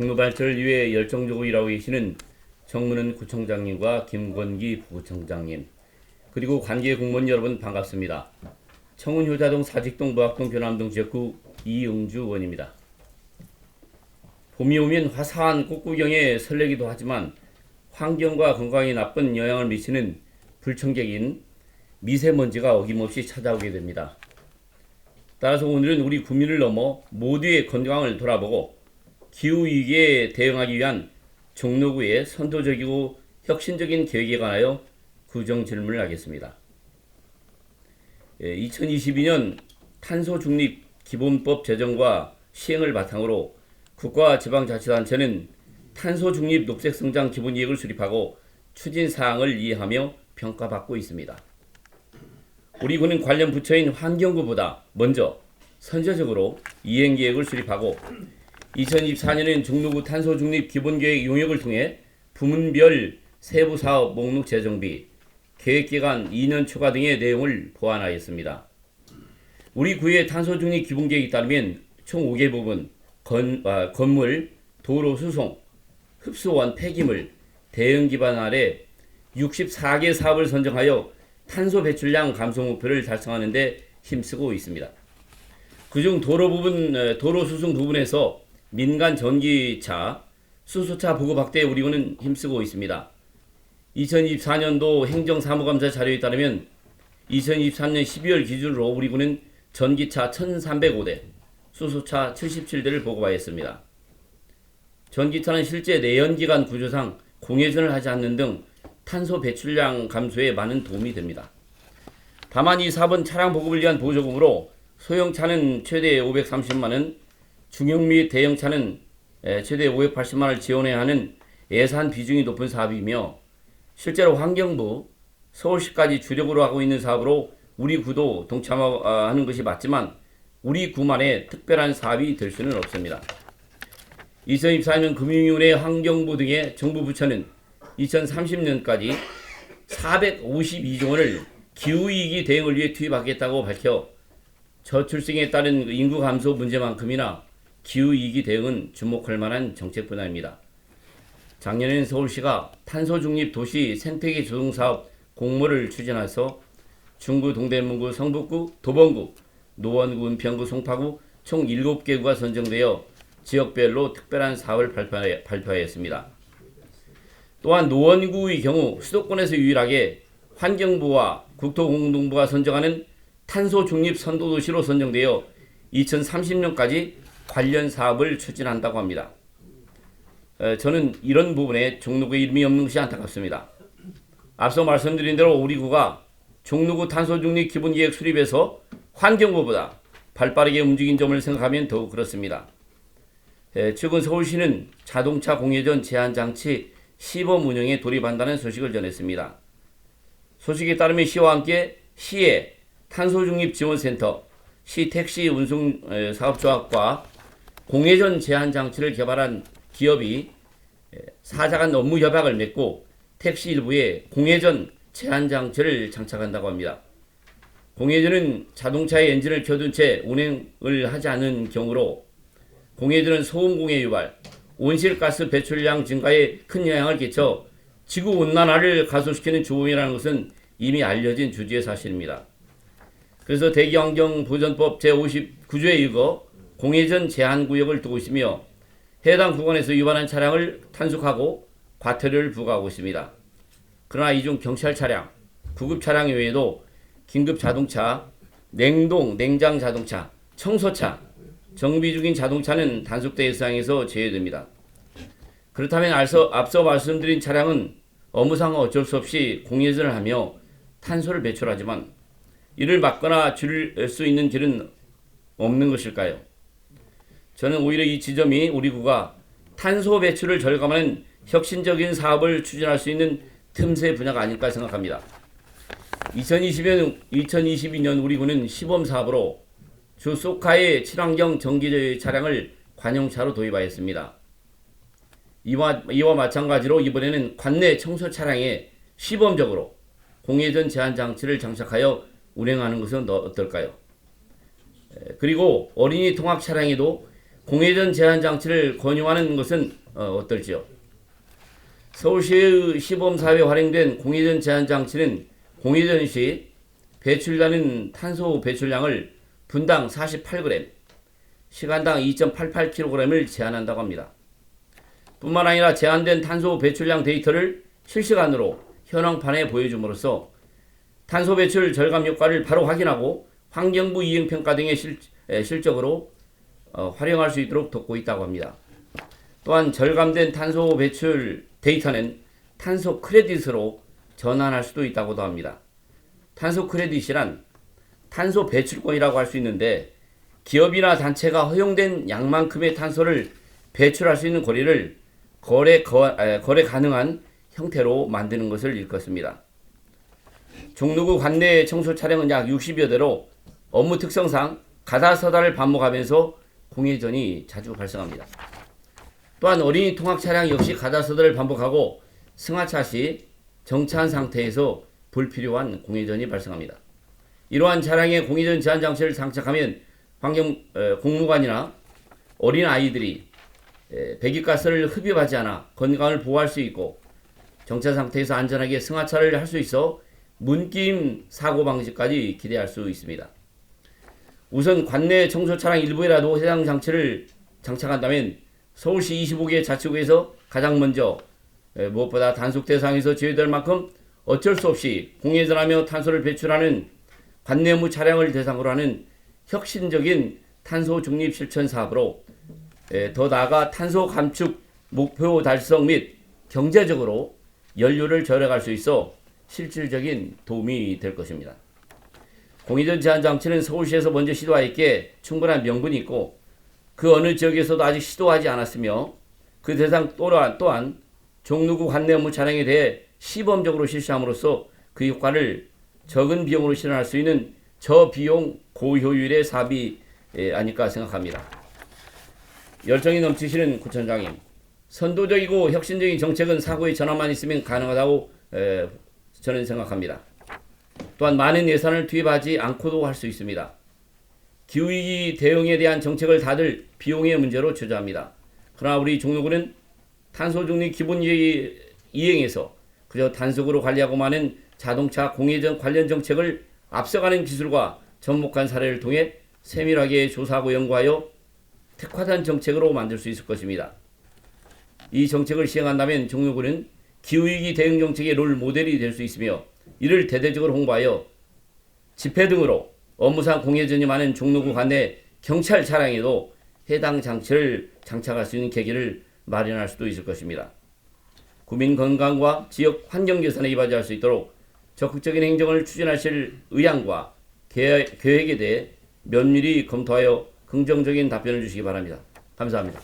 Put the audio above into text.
종로 발전을 위해 열정적으로 일하고 계시는 정문은 구청장님과 김건기 부구청장님 그리고 관계 공무원 여러분 반갑습니다. 청운 효자동 사직동 노학동 변암동 지역구 이응주 의원입니다. 봄이 오면 화사한 꽃구경에 설레기도 하지만 환경과 건강에 나쁜 영향을 미치는 불청객인 미세먼지가 어김없이 찾아오게 됩니다. 따라서 오늘은 우리 국민을 넘어 모두의 건강을 돌아보고 기후 위기에 대응하기 위한 종로구의 선도적이고 혁신적인 계획에 관하여 구정 질문을 하겠습니다. 2022년 탄소 중립 기본법 제정과 시행을 바탕으로 국가 지방자치단체는 탄소 중립 녹색 성장 기본 계획을 수립하고 추진 사항을 이해하며 평가받고 있습니다. 우리 군은 관련 부처인 환경부보다 먼저 선제적으로 이행 계획을 수립하고 2024년엔 종로구 탄소 중립 기본 계획 용역을 통해 부문별 세부 사업 목록 재정비, 계획 기간 2년 초과 등의 내용을 보완하였습니다. 우리 구의 탄소 중립 기본 계획에 따르면 총 5개 부분 건, 아, 건물, 도로 수송, 흡수원 폐기물, 대응 기반 아래 64개 사업을 선정하여 탄소 배출량 감소 목표를 달성하는 데 힘쓰고 있습니다. 그중 도로 부분, 에, 도로 수송 부분에서 민간 전기차, 수소차 보급 확대에 우리 군은 힘쓰고 있습니다. 2024년도 행정사무감사 자료에 따르면 2023년 12월 기준으로 우리 군은 전기차 1,305대, 수소차 77대를 보급하였습니다. 전기차는 실제 내연기관 구조상 공회전을 하지 않는 등 탄소 배출량 감소에 많은 도움이 됩니다. 다만 이 사업은 차량 보급을 위한 보조금으로 소형차는 최대 530만 원, 중형 및 대형차는 에, 최대 580만 원을 지원해야 하는 예산 비중이 높은 사업이며 실제로 환경부, 서울시까지 주력으로 하고 있는 사업으로 우리 구도 동참하는 것이 맞지만 우리 구만의 특별한 사업이 될 수는 없습니다. 2024년 금융위원회 환경부 등의 정부 부처는 2030년까지 452조 원을 기후위기 대응을 위해 투입하겠다고 밝혀 저출생에 따른 인구 감소 문제만큼이나 기후위기 대응은 주목할 만한 정책 분야입니다. 작년엔 서울시가 탄소 중립 도시 생태계 조성 사업 공모를 추진해서 중구, 동대문구, 성북구, 도봉구, 노원구, 은평구, 송파구 총 7개구가 선정되어 지역별로 특별한 사업을 발표하, 발표하였습니다. 또한 노원구의 경우 수도권에서 유일하게 환경부와 국토공동부가 선정하는 탄소 중립 선도도시로 선정되어 2030년까지 관련 사업을 추진한다고 합니다. 에, 저는 이런 부분에 종로구의 이름이 없는 것이 안타깝습니다. 앞서 말씀드린 대로 우리 구가 종로구 탄소 중립 기본 계획 수립에서 환경부보다 발빠르게 움직인 점을 생각하면 더욱 그렇습니다. 에, 최근 서울시는 자동차 공회전 제한 장치 시범 운영에 돌입한다는 소식을 전했습니다. 소식에 따르면 시와 함께 시의 탄소 중립 지원센터, 시 택시 운송 에, 사업조합과 공회전 제한 장치를 개발한 기업이 에, 사자간 업무 협약을 맺고 택시 일부에 공회전 제한 장치를 장착한다고 합니다. 공회전은 자동차의 엔진을 켜둔 채 운행을 하지 않는 경우로 공회전은 소음 공해 유발, 온실가스 배출량 증가에 큰 영향을 끼쳐 지구 온난화를 가속시키는 조음이라는 것은 이미 알려진 주지의 사실입니다. 그래서 대기환경보전법 제59조에 의거 공회전 제한 구역을 두고 있으며 해당 구간에서 위반한 차량을 단속하고 과태료를 부과하고 있습니다. 그러나 이 중 경찰 차량, 구급 차량 외에도 긴급 자동차, 냉동, 냉장 자동차, 청소차, 정비 중인 자동차는 단속 대상에서 제외됩니다. 그렇다면 앞서, 앞서 말씀드린 차량은 업무상 어쩔 수 없이 공회전을 하며 탄소를 배출하지만 이를 막거나 줄일 수 있는 길은 없는 것일까요? 저는 오히려 이 지점이 우리 구가 탄소 배출을 절감하는 혁신적인 사업을 추진할 수 있는 틈새 분야가 아닐까 생각합니다. 2020년, 2022년 우리 군은 시범 사업으로 주 소카의 친환경 전기 차량을 관용차로 도입하였습니다. 이와, 이와 마찬가지로 이번에는 관내 청소 차량에 시범적으로 공회전 제한 장치를 장착하여 운행하는 것은 어떨까요? 그리고 어린이 통학 차량에도 공회전 제한 장치를 권유하는 것은 어, 어떨지요? 서울시의 시범사업에 활용된 공회전 제한 장치는 공회전 시 배출되는 탄소 배출량을 분당 48g, 시간당 2.88kg을 제한한다고 합니다. 뿐만 아니라 제한된 탄소 배출량 데이터를 실시간으로 현황판에 보여줌으로써 탄소 배출 절감 효과를 바로 확인하고 환경부 이행평가 등의 실, 에, 실적으로 어, 활용할 수 있도록 돕고 있다고 합니다. 또한 절감된 탄소 배출 데이터는 탄소 크레딧으로 전환할 수도 있다고도 합니다. 탄소 크레딧이란 탄소 배출권이라고 할 수 있는데 기업이나 단체가 허용된 양만큼의 탄소를 배출할 수 있는 거리를 거래, 거, 에, 거래 가능한 형태로 만드는 것을 일컫습니다. 종로구 관내 청소 차량은 약 60여 대로 업무 특성상 가다서다를 반복하면서 공회전이 자주 발생합니다. 또한 어린이 통학 차량 역시 가다서다를 반복하고 승하차 시 정차한 상태에서 불필요한 공회전이 발생합니다. 이러한 차량의 공회전 제한 장치를 장착하면 환경 에, 공무관이나 어린 아이들이 에, 배기가스를 흡입하지 않아 건강을 보호할 수 있고 정차 상태에서 안전하게 승하차를 할 수 있어 문기임 사고 방지까지 기대할 수 있습니다. 우선 관내 청소 차량 일부에라도 해당 장치를 장착한다면 서울시 25개 자치구에서 가장 먼저 에, 무엇보다 단속 대상에서 제외될 만큼 어쩔 수 없이 공회전하며 탄소를 배출하는 관내 업무 차량을 대상으로 하는 혁신적인 탄소 중립 실천 사업으로 에, 더 나아가 탄소 감축 목표 달성 및 경제적으로 연료를 절약할 수 있어 실질적인 도움이 될 것입니다. 공회전 제한 장치는 서울시에서 먼저 시도하였기에 충분한 명분이 있고 그 어느 지역에서도 아직 시도하지 않았으며 그 대상 또한, 또한 종로구 관내 업무 차량에 대해 시범적으로 실시함으로써 그 효과를 적은 비용으로 실현할 수 있는 저비용 고효율의 사업이 예, 아닐까 생각합니다. 열정이 넘치시는 구청장님, 선도적이고 혁신적인 정책은 사고의 전환만 있으면 가능하다고 에, 저는 생각합니다. 또한 많은 예산을 투입하지 않고도 할 수 있습니다. 기후위기 대응에 대한 정책을 다들 비용의 문제로 주저합니다. 그러나 우리 종로구는 탄소 중립 기본 이- 이행에서 그저 단속으로 관리하고 많은 자동차 공회전 관련 정책을 앞서가는 기술과 접목한 사례를 통해 세밀하게 조사하고 연구하여 특화된 정책으로 만들 수 있을 것입니다. 이 정책을 시행한다면 종로구는 기후위기 대응 정책의 롤 모델이 될 수 있으며 이를 대대적으로 홍보하여 집회 등으로 업무상 공회전이 많은 종로구 관내 경찰 차량에도 해당 장치를 장착할 수 있는 계기를 마련할 수도 있을 것입니다. 국민 건강과 지역 환경 개선에 이바지할 수 있도록 적극적인 행정을 추진하실 의향과 계획- 계획에 대해 면밀히 검토하여 긍정적인 답변을 주시기 바랍니다. 감사합니다.